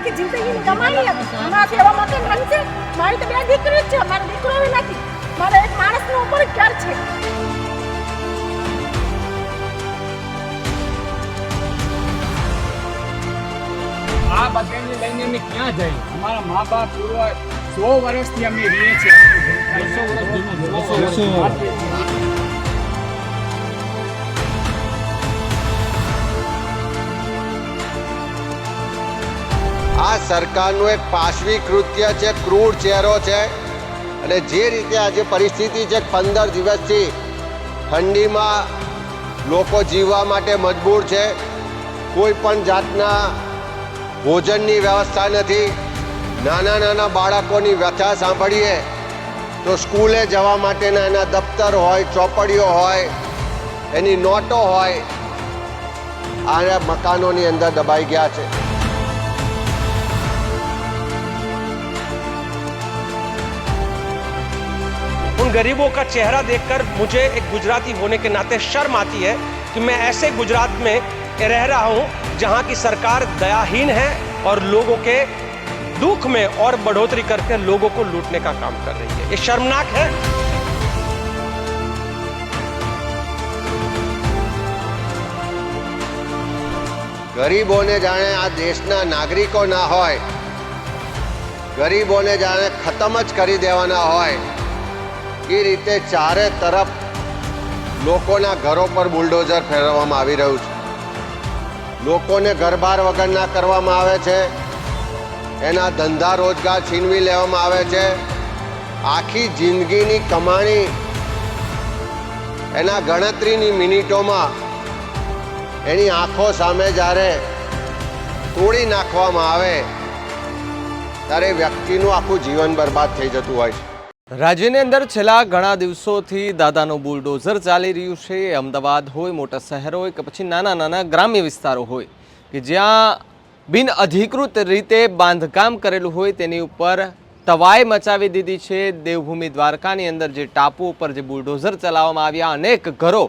આખી જિંદગીની કમાણી અમારા એવા મકાન બનશે મારી તો બે દીકરી જ છે મારો દીકરો નથી. મારે એક માણસનો ઉપર ઘર છે. આ બધાને લઈને અમે ક્યાં જઈએ? અમારા મા બાપ પૂર્વ સો વર્ષથી અમે રહીએ છીએ. આ સરકારનું એક પાશવી કૃત્ય છે, ક્રૂર ચહેરો છે. અને જે રીતે આજે પરિસ્થિતિ છે, પંદર દિવસથી ઠંડીમાં લોકો જીવવા માટે મજબૂર છે. કોઈ પણ જાતના ભોજનની વ્યવસ્થા નથી. નાના નાના બાળકોની વ્યથા સાંભળીએ તો સ્કૂલે જવા માટેના એના દફતર હોય, ચોપડીઓ હોય, એની નોટો હોય આ મકાનોની અંદર દબાઈ ગયા છે. उन गरीबों का चेहरा देखकर मुझे एक गुजराती होने के नाते शर्म आती है कि मैं ऐसे गुजरात में रह रहा हूं जहां की सरकार दयाहीन है और लोगों के दुख में और बढ़ोतरी करके लोगों को लूटने का काम कर रही है ये शर्मनाक है ગરીબોને જાણે આ દેશના નાગરિકો ના હોય ગરીબોને જાણે ખતમ જ કરી દેવાના હોય એ રીતે ચારે તરફ લોકોના ઘરો પર બુલડોઝર ફેરવવામાં આવી રહ્યું છે. લોકોને ઘરબાર વગરના કરવામાં આવે છે. એના ધંધા રોજગાર છીનવી લેવામાં આવે છે. આખી જિંદગીની કમાણી એના ગણતરીની મિનિટોમાં એની આંખો સામે જ્યારે તોડી નાખવામાં આવે ત્યારે વ્યક્તિનું આખું જીવન બરબાદ થઈ જતું હોય છે. રાજ્યની અંદર છેલ્લા ઘણા દિવસોથી દાદાનું બુલડોઝર ચાલી રહ્યું છે. અમદાવાદ હોય, મોટા શહેરો હોય કે પછી નાના નાના ગ્રામ્ય વિસ્તારો હોય કે જ્યાં બિન અધિકૃત રીતે બાંધકામ કરેલું હોય તેની ઉપર તવાઈ મચાવી દીધી છે. દેવભૂમિ દ્વારકાની અંદર જે ટાપુ ઉપર જે બુલડોઝર ચલાવવામાં આવ્યા, અનેક ઘરો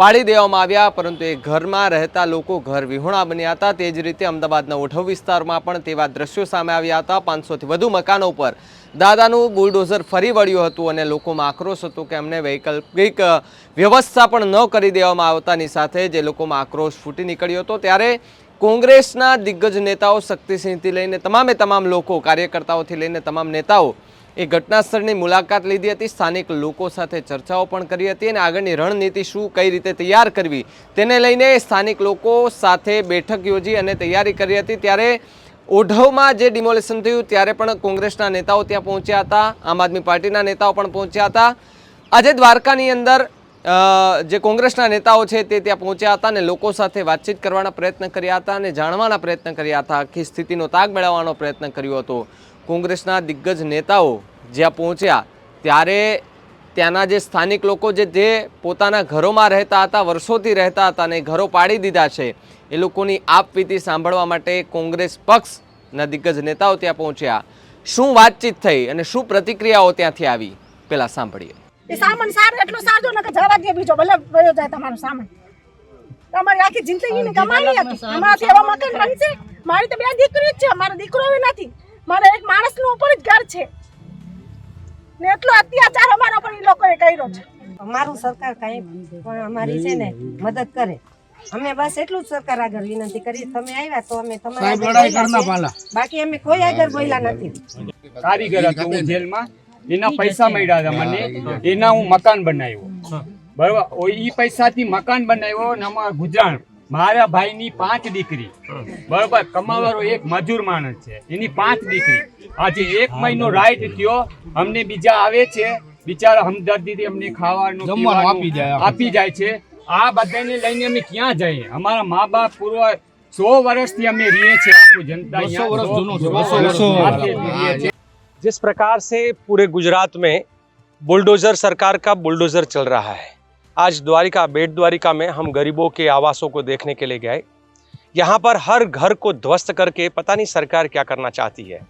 પાડી દેવામાં આવ્યા, પરંતુ એ ઘરમાં રહેતા લોકો ઘર વિહોણા બન્યા હતા. તે જ રીતે અમદાવાદના ઓઠવ વિસ્તારમાં પણ તેવા દ્રશ્યો સામે આવ્યા હતા. પાંચસોથી વધુ મકાનો ઉપર દાદાનું બુલડોઝર ફરી વળ્યું હતું અને લોકોમાં આક્રોશ હતો કે અમને વૈકલ્પિક વ્યવસ્થા પણ ન કરી દેવામાં આવતાની સાથે જે લોકોમાં આક્રોશ ફૂટી નીકળ્યો હતો, ત્યારે કોંગ્રેસના દિગ્ગજ નેતાઓ શક્તિસિંહથી લઈને તમામે તમામ લોકો, કાર્યકર્તાઓથી લઈને તમામ નેતાઓ એ ઘટનાસ્થળની મુલાકાત લીધી હતી. સ્થાનિક લોકો સાથે ચર્ચાઓ પણ કરી હતી અને આગળની રણનીતિ શું, કઈ રીતે તૈયાર કરવી, તેને લઈને સ્થાનિક લોકો સાથે બેઠક યોજી અને તૈયારી કરી હતી. ત્યારે ઓઢવમાં જે ડિમોલેશન થયું, ત્યારે પણ કોંગ્રેસના નેતાઓ ત્યાં પહોંચ્યા હતા, આમ આદમી પાર્ટીના નેતાઓ પણ પહોંચ્યા હતા. આજે દ્વારકાની અંદર જે કોંગ્રેસના નેતાઓ છે તે ત્યાં પહોંચ્યા હતા અને લોકો સાથે વાતચીત કરવાના પ્રયત્ન કર્યા હતા અને જાણવાના પ્રયત્ન કર્યા હતા. આખી સ્થિતિનો તાગ મેળવવાનો પ્રયત્ન કર્યો હતો. કોંગ્રેસના દિગ્ગજ નેતાઓ જ્યાં પહોંચ્યા ત્યારે ત્યાંના જે સ્થાનિક લોકો જે જે પોતાના ઘરોમાં રહેતા હતા વર્ષોથી રહેતા હતા અને ઘરો પાડી દીધા છે એ લોકોની આપવીતી સાંભળવા માટે કોંગ્રેસ પક્ષના દિગ્ગજ નેતાઓ ત્યાં પહોંચ્યા. શું વાતચીત થઈ અને શું પ્રતિક્રિયાઓ ત્યાંથી આવી? પેલા સાંભળીએ. એ સામાન સાર એટલો સારજો ને કે જવા દે બીજો ભલે વયો જાય તમારો સામાન. તમારી આખી જિંદગીની કમાણી હતી. હમણાંથી એવા મકાન બનશે. મારી તો બે દીકરી જ છે મારો દીકરો નથી. મારે એક માણસનો ઉપર જ ઘર છે. ને એટલો અત્યાચાર અમારા પર એ લોકોએ કર્યો છે. અમારું સરકાર કઈ પણ અમારી છે ને મદદ કરે. અમે બસ એટલું જ સરકાર આગળ વિનંતી કરી તમે આવ્યા તો અમે તમારા. બાકી અમે કોઈ આગળ બોલ્યા નથી. કારીગર હતો હું જેલમાં. એના પૈસા મળ્યા હતા મને. એના હું મકાન બનાવ્યો. બરાબર? ઓ ઈ પૈસાથી મકાન બનાવ્યો ને અમારા ગુજરાન મારા ભાઈની પાંચ દીકરી બરાબર કમાવાળો એક મજૂર માણસ છે એની પાંચ દીકરી આજે એક મહિનો રાઈટ થયો અમને બીજા આવે છે બિચારા હમદર્દીથી અમને ખાવાનું પીવાનું આપી જાય છે આ બધાને લઈને અમે ક્યાં જઈએ અમારા મા બાપ પૂર્વ સો વર્ષથી અમે રહીએ છીએ આખું જનતા અહીંયા સો વર્ષથી રહીએ છીએ जिस प्रकार से पूरे गुजरात में बुलडोजर सरकार का बुलडोजर चल रहा है आज द्वारिका, बेट द्वारिका में हम गरीबों के आवासों को देखने के लिए गए। यहाँ पर हर घर को ध्वस्त करके पता नहीं सरकार क्या करना चाहती है।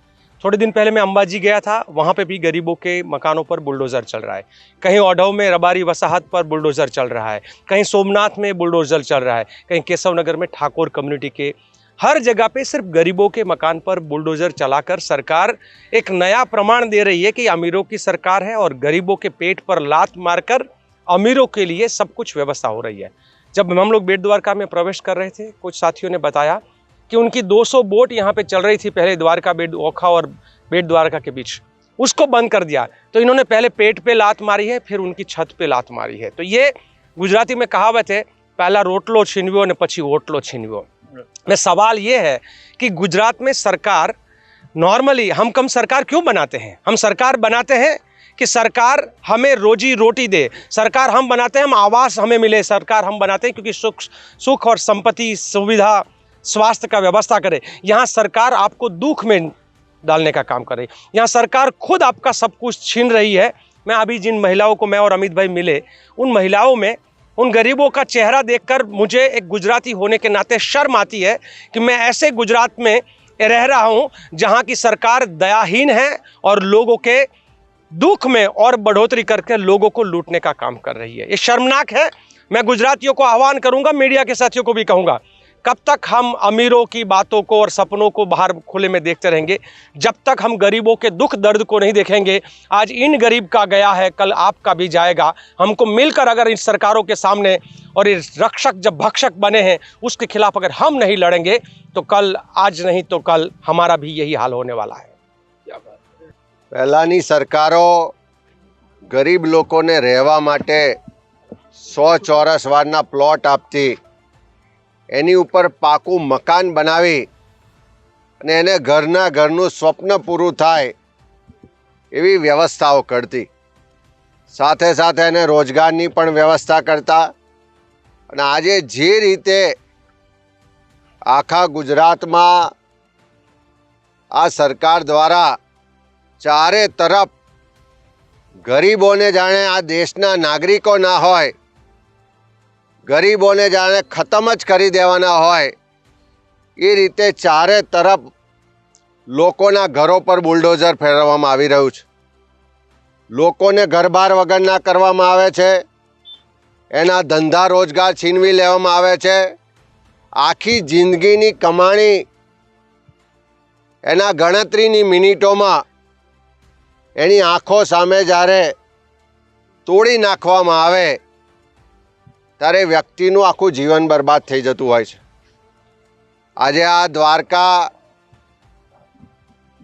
थोड़े दिन पहले मैं अंबाजी गया था, वहाँ पे भी गरीबों के मकानों पर बुलडोजर चल रहा है। कहीं ओढ़व में रबारी वसाहत पर बुलडोजर चल रहा है, कहीं सोमनाथ में बुलडोजर चल रहा है, कहीं केशव नगर में ठाकुर कम्युनिटी के। हर जगह पे सिर्फ़ गरीबों के मकान पर बुलडोजर चलाकर सरकार एक नया प्रमाण दे रही है कि अमीरों की सरकार है और गरीबों के पेट पर लात मारकर अमीरों के लिए सब कुछ व्यवस्था हो रही है। जब हम लोग बेट द्वारका में प्रवेश कर रहे थे कुछ साथियों ने बताया कि उनकी 200 बोट यहाँ पे चल रही थी पहले द्वारका बेट ओखा और बेट द्वारका के बीच। उसको बंद कर दिया। तो इन्होंने पहले पेट पे लात मारी है फिर उनकी छत पे लात मारी है। तो ये गुजराती में कहावत है पहला रोटलो छीनवियो ने पची ओटलो छीनवियो में सवाल ये है कि गुजरात में सरकार नॉर्मली हम कम सरकार क्यों बनाते हैं? हम सरकार बनाते हैं कि सरकार हमें रोजी रोटी दे। सरकार हम बनाते हैं, हम आवास हमें मिले। सरकार हम बनाते हैं क्योंकि सुख सुख और संपत्ति, सुविधा, स्वास्थ्य का व्यवस्था करे। यहाँ सरकार आपको दुख में डालने का काम कर। रही यहाँ सरकार खुद आपका सब कुछ छीन रही है। मैं अभी जिन महिलाओं को मैं और अमित भाई मिले, उन महिलाओं में, उन गरीबों का चेहरा देखकर मुझे एक गुजराती होने के नाते शर्म आती है कि मैं ऐसे गुजरात में रह रहा हूँ जहाँ की सरकार दयाहीन है और लोगों के दुख में और बढ़ोतरी करके लोगों को लूटने का काम कर रही है। ये शर्मनाक है। मैं गुजरातियों को आह्वान करूँगा, मीडिया के साथियों को भी कहूँगा, कब तक हम अमीरों की बातों को और सपनों को बाहर खुले में देखते रहेंगे? जब तक हम गरीबों के दुख दर्द को नहीं देखेंगे, आज इन गरीब का गया है, कल आपका भी जाएगा। हमको मिलकर अगर इन सरकारों के सामने और ये रक्षक जब भक्षक बने हैं, उसके खिलाफ अगर हम नहीं लड़ेंगे तो कल, आज नहीं तो कल हमारा भी यही हाल होने वाला है। પહેલાંની સરકારો ગરીબ લોકોને રહેવા માટે સો ચોરસ વારના પ્લોટ આપતી, એની ઉપર પાકું મકાન બનાવી અને એને ઘરના ઘરનું સ્વપ્ન પૂરું થાય એવી વ્યવસ્થાઓ કરતી. સાથે સાથે એને રોજગારની પણ વ્યવસ્થા કરતા અને આજે જે રીતે આખા ગુજરાતમાં આ સરકાર દ્વારા ચારે તરફ ગરીબોને જાણે આ દેશના નાગરિકો ના હોય, ગરીબોને જાણે ખતમ જ કરી દેવાના હોય, એ રીતે ચારે તરફ લોકોના ઘરો પર બુલડોઝર ફેરવવામાં આવી રહ્યું છે. લોકોને ઘરબાર વગરના કરવામાં આવે છે, એના ધંધા રોજગાર છીનવી લેવામાં આવે છે, આખી જિંદગીની કમાણી એના ગણતરીની મિનિટોમાં એની આંખો સામે જ્યારે તોડી નાખવામાં આવે, ત્યારે વ્યક્તિનું આખું જીવન બરબાદ થઈ જતું હોય છે. આજે આ દ્વારકા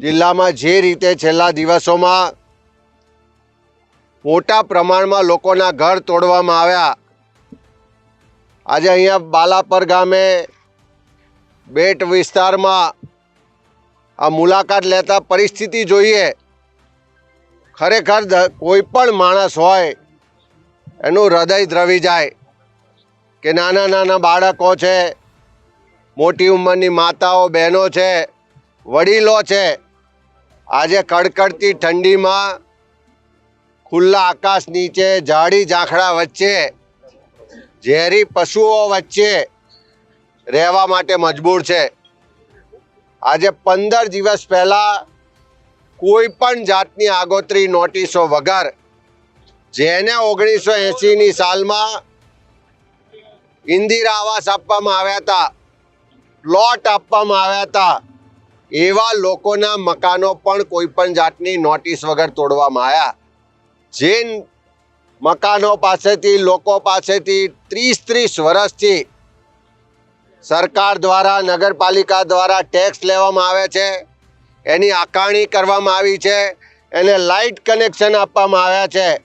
જિલ્લામાં જે રીતે છેલ્લા દિવસોમાં મોટા પ્રમાણમાં લોકોના ઘર તોડવામાં આવ્યા, આજે અહીંયા બાલાપર ગામે બેટ વિસ્તારમાં આ મુલાકાત લેતા પરિસ્થિતિ જોઈએ ખરેખર કોઈ પણ માણસ હોય, એનું હૃદય દ્રવી જાય કે નાના નાના બાળકો છે, મોટી ઉંમરની માતાઓ, બહેનો છે, વડીલો છે, આજે કડકડતી ઠંડીમાં ખુલ્લા આકાશ નીચે, ઝાડી ઝાંખડા વચ્ચે, ઝેરી પશુઓ વચ્ચે રહેવા માટે મજબૂર છે. આજે પંદર દિવસ પહેલાં કોઈ પણ જાતની આગોતરી નોટિસો વગર, જેને ઓગણીસો એંસીની સાલમાં ઇન્દિરા આવાસ આપવામાં આવ્યા હતા, પ્લોટ આપવામાં આવ્યા હતા, એવા લોકોના મકાનો પણ કોઈ પણ જાતની નોટિસ વગર તોડવામાં આવ્યા. જે મકાનો પાસેથી, લોકો પાસેથી ત્રીસ ત્રીસ વર્ષથી સરકાર દ્વારા, નગરપાલિકા દ્વારા ટેક્સ લેવામાં આવે છે. એની આકારણી કરવામાં આવી છે. એને લાઇટ કનેક્શન આપવામાં આવ્યા છે.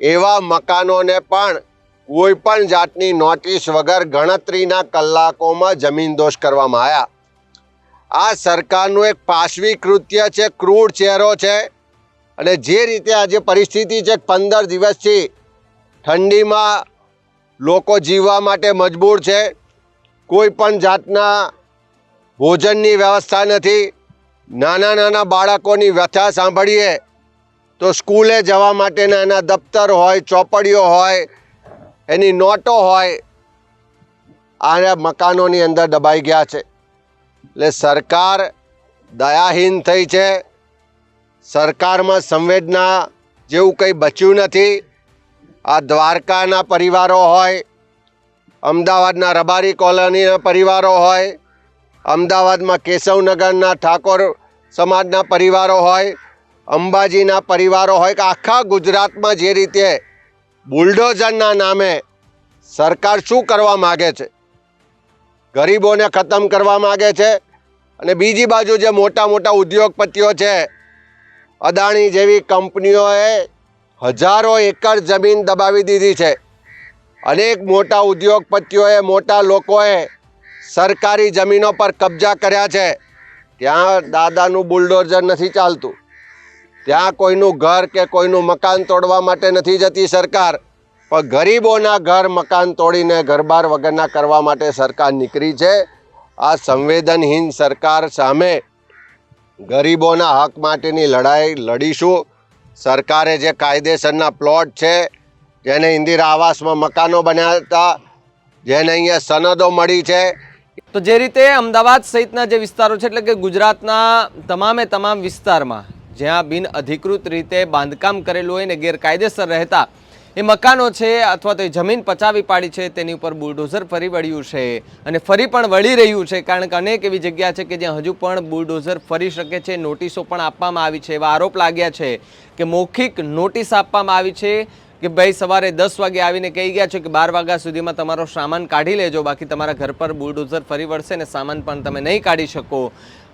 એવા મકાનોને પણ કોઈ પણ જાતની નોટિસ વગર ગણતરીના કલાકોમાં જમીનદોષ કરવામાં આવ્યા. આ સરકારનું એક પાશવી કૃત્ય છે ક્રૂડ ચહેરો છે. અને જે રીતે આજે પરિસ્થિતિ છે, પંદર દિવસથી ઠંડીમાં લોકો જીવવા માટે મજબૂર છે. કોઈ પણ જાતના ભોજનની વ્યવસ્થા નથી. નાના નાના બાળકોની વ્યથા સાંભળીએ તો સ્કૂલે જવા માટેના એના દફતર હોય, ચોપડીઓ હોય, એની નોટો હોય આ મકાનોની અંદર દબાઈ ગયા છે. એટલે સરકાર દયાહીન થઈ છે. સરકારમાં સંવેદના જેવું કંઈ બચ્યું નથી. આ દ્વારકાના પરિવારો હોય, અમદાવાદના રબારી કોલોનીના પરિવારો હોય અમદાવાદમાં કેશવનગરના ઠાકોર સમાજના પરિવારો હોય, અંબાજીના પરિવારો હોય કે આખા ગુજરાતમાં જે રીતે બુલડોઝરના નામે સરકાર શું કરવા માગે છે? ગરીબોને ખતમ કરવા માગે છે અને બીજી બાજુ જે મોટા મોટા ઉદ્યોગપતિઓ છે, અદાણી જેવી કંપનીઓએ હજારો એકર જમીન દબાવી દીધી છે. અનેક મોટા ઉદ્યોગપતિઓએ, મોટા લોકોએ સરકારી જમીનો પર કબજા કર્યા છે. ત્યાં દાદાનું બુલડોઝર નથી ચાલતું. ત્યાં કોઈનું ઘર કે કોઈનું મકાન તોડવા માટે નથી જતી સરકાર. પણ ગરીબોના ઘર મકાન તોડીને ઘરબાર વગરના કરવા માટે સરકાર નીકળી છે. આ સંવેદનહીન સરકાર સામે ગરીબોના હક માટેની લડાઈ લડીશું. સરકારે જે કાયદેસરના પ્લોટ છે, જેને ઇન્દિરા આવાસમાં મકાનો બન્યા હતા જેને અહીંયા સનદો મળી છે તો જે રીતે અમદાવાદ સહિતના જે વિસ્તારો છે, એટલે કે ગુજરાતના તમામે તમામ વિસ્તારમાં જ્યાં બિન અધિકૃત રીતે બાંધકામ કરેલું હોય ને ગેરકાયદેસર રહેતા એ મકાનો છે અથવા તો એ જમીન પચાવી પાડી છે, તેની ઉપર બુલડોઝર ફરી વળ્યું છે અને ફરી પણ વળી રહ્યું છે, કારણ કે અનેક એવી જગ્યા છે કે જ્યાં હજુ પણ બુલડોઝર ફરી શકે છે, નોટિસો પણ આપવામાં આવી છે, એવા આરોપ લાગ્યા છે કે મૌખિક નોટિસ આપવામાં આવી છે. કે ભાઈ સવારે દસ વાગે આવીને કહી ગયા છો કે બાર વાગ્યા સુધીમાં તમારો સામાન કાઢી લેજો, બાકી તમારા ઘર પર બુલડોઝર ફરી વળશે ને સામાન પણ તમે નહીં કાઢી શકો.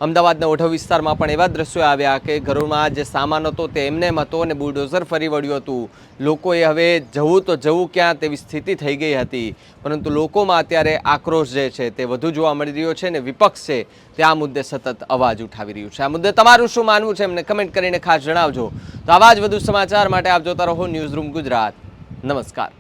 અમદાવાદના ઓઢવ વિસ્તારમાં પણ એવા દ્રશ્યો આવ્યા કે ઘરોમાં જે સામાન હતો તે એમને હતો અને બુલડોઝર ફરી વળ્યું હતું. લોકોએ હવે જવું તો જવું ક્યાં તેવી સ્થિતિ થઈ ગઈ હતી. પરંતુ લોકોમાં અત્યારે આક્રોશ જે છે તે વધુ જોવા મળી રહ્યો છે અને વિપક્ષ છે તે આ મુદ્દે સતત અવાજ ઉઠાવી રહ્યું છે. આ મુદ્દે તમારું શું માનવું છે એમને કમેન્ટ કરીને ખાસ જણાવજો. તો આવા જ વધુ સમાચાર માટે આપ જોતા રહો ન્યૂઝ રૂમ ગુજરાત. નમસ્કાર.